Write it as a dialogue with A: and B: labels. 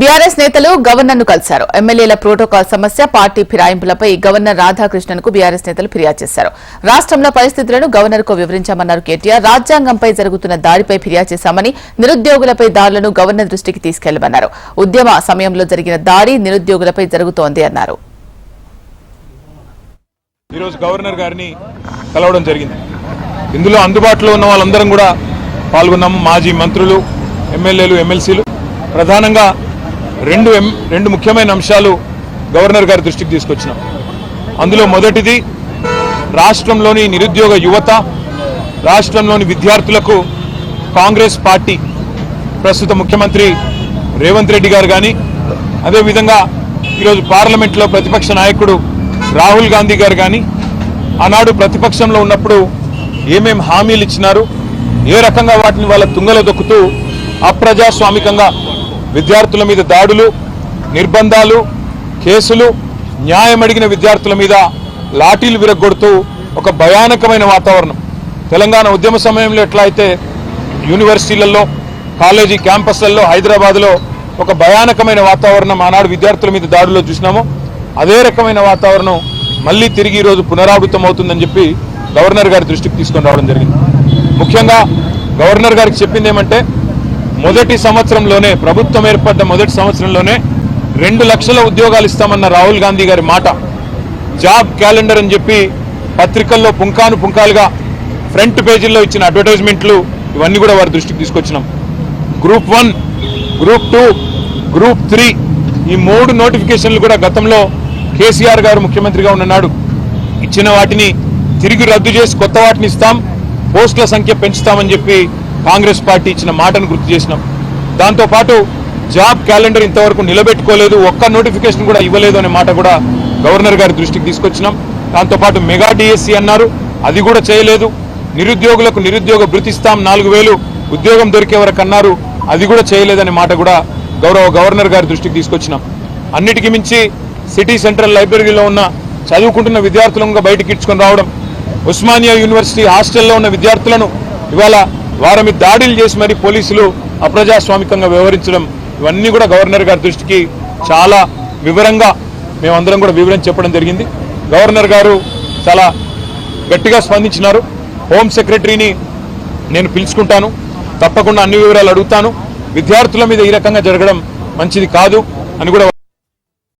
A: BRS నేతలు గవర్నర్ను కలిశారు. ఎమ్మెల్యేల ప్రోటోకాల్ సమస్య పార్టీ ఫిరాయింపులపై గవర్నర్ రాధాకృష్ణన్కు బీఆర్ఎస్ నేతలు ఫిర్యాదు చేశారు. రాష్ట్రంలో పరిస్థితులను గవర్నర్కు వివరించామన్నారు కేటీఆర్. రాజ్యాంగంపై జరుగుతున్న దాడిపై ఫిర్యాదు చేశామని నిరుద్యోగులపై దాడులను గవర్నర్ దృష్టికి తీసుకెళ్ళమన్నారు. ఉద్యమ సమయంలో జరిగిన దాడి నిరుద్యోగులపై జరుగుతోంది అన్నారు.
B: ఈరోజు గవర్నర్ గారిని కలవడం జరిగింది. ఇందులో అందుబాటులో ఉన్న వాళ్ళందరం కూడా పాల్గొన్నాము మాజీ మంత్రులు ఎమ్మెల్యేలు ఎమ్మెల్సీలు. ప్రధానంగా రెండు రెండు ముఖ్యమైన అంశాలు గవర్నర్ గారి దృష్టికి తీసుకొచ్చినాం. అందులో మొదటిది రాష్ట్రంలోని నిరుద్యోగ యువత రాష్ట్రంలోని విద్యార్థులకు కాంగ్రెస్ పార్టీ ప్రస్తుత ముఖ్యమంత్రి రేవంత్ రెడ్డి గారు కానీ అదేవిధంగా ఈరోజు పార్లమెంట్లో ప్రతిపక్ష నాయకుడు రాహుల్ గాంధీ గారు కానీ ఆనాడు ప్రతిపక్షంలో ఉన్నప్పుడు ఏమేం హామీలు ఇచ్చినారు ఏ రకంగా వాటిని వాళ్ళ తుంగలో దొక్కుతూ అప్రజాస్వామికంగా విద్యార్థుల మీద దాడులు నిర్బంధాలు కేసులు న్యాయం అడిగిన విద్యార్థుల మీద లాఠీలు విరగొడుతూ ఒక భయానకమైన వాతావరణం. తెలంగాణ ఉద్యమ సమయంలో ఎట్లా అయితే యూనివర్సిటీలలో కాలేజీ క్యాంపస్లలో హైదరాబాద్లో ఒక భయానకమైన వాతావరణం ఆనాడు విద్యార్థుల మీద దాడుల్లో చూసినామో అదే రకమైన వాతావరణం మళ్ళీ తిరిగి ఈరోజు పునరావృతం అవుతుందని చెప్పి గవర్నర్ గారి దృష్టికి తీసుకొని రావడం జరిగింది. ముఖ్యంగా గవర్నర్ గారికి చెప్పింది ఏమంటే మొదటి సంవత్సరంలోనే ప్రభుత్వం ఏర్పడ్డ మొదటి సంవత్సరంలోనే రెండు లక్షల ఉద్యోగాలు ఇస్తామన్న రాహుల్ గాంధీ గారి మాట. జాబ్ క్యాలెండర్ అని చెప్పి పత్రికల్లో పుంకాను పుంకాలుగా ఫ్రంట్ పేజీల్లో ఇచ్చిన అడ్వర్టైజ్మెంట్లు ఇవన్నీ కూడా వారి దృష్టికి తీసుకొచ్చినాం. Group one group two group three ఈ మూడు నోటిఫికేషన్లు కూడా గతంలో కేసీఆర్ గారు ముఖ్యమంత్రిగా ఉన్నాడు ఇచ్చిన వాటిని తిరిగి రద్దు చేసి కొత్త వాటిని ఇస్తాం పోస్టుల సంఖ్య పెంచుతామని చెప్పి కాంగ్రెస్ పార్టీ ఇచ్చిన మాటను గుర్తు చేసినాం. దాంతోపాటు జాబ్ క్యాలెండర్ ఇంతవరకు నిలబెట్టుకోలేదు ఒక్క నోటిఫికేషన్ కూడా ఇవ్వలేదు అనే మాట కూడా గవర్నర్ గారి దృష్టికి తీసుకొచ్చినాం. దాంతోపాటు మెగా డిఎస్సి అన్నారు అది కూడా చేయలేదు. నిరుద్యోగులకు నిరుద్యోగ భృతిస్తాం నాలుగు వేలు ఉద్యోగం దొరికే వరకు అన్నారు అది కూడా చేయలేదనే మాట కూడా గౌరవ గవర్నర్ గారి దృష్టికి తీసుకొచ్చినాం. అన్నిటికీ మించి సిటీ సెంట్రల్ లైబ్రరీలో ఉన్న చదువుకుంటున్న విద్యార్థులను బయటకి ఇచ్చుకొని రావడం ఉస్మానియా యూనివర్సిటీ హాస్టల్లో ఉన్న విద్యార్థులను ఇవాళ వారి మీద దాడులు చేసి మరి పోలీసులు అప్రజాస్వామికంగా వ్యవహరించడం ఇవన్నీ కూడా గవర్నర్ గారి దృష్టికి చాలా వివరంగా మేమందరం కూడా వివరం చెప్పడం జరిగింది. గవర్నర్ గారు చాలా గట్టిగా స్పందించినారు. హోమ్ సెక్రటరీని నేను పిలుచుకుంటాను. తప్పకుండా అన్ని వివరాలు అడుగుతాను. విద్యార్థుల మీద ఈ రకంగా జరగడం మంచిది కాదు అని కూడా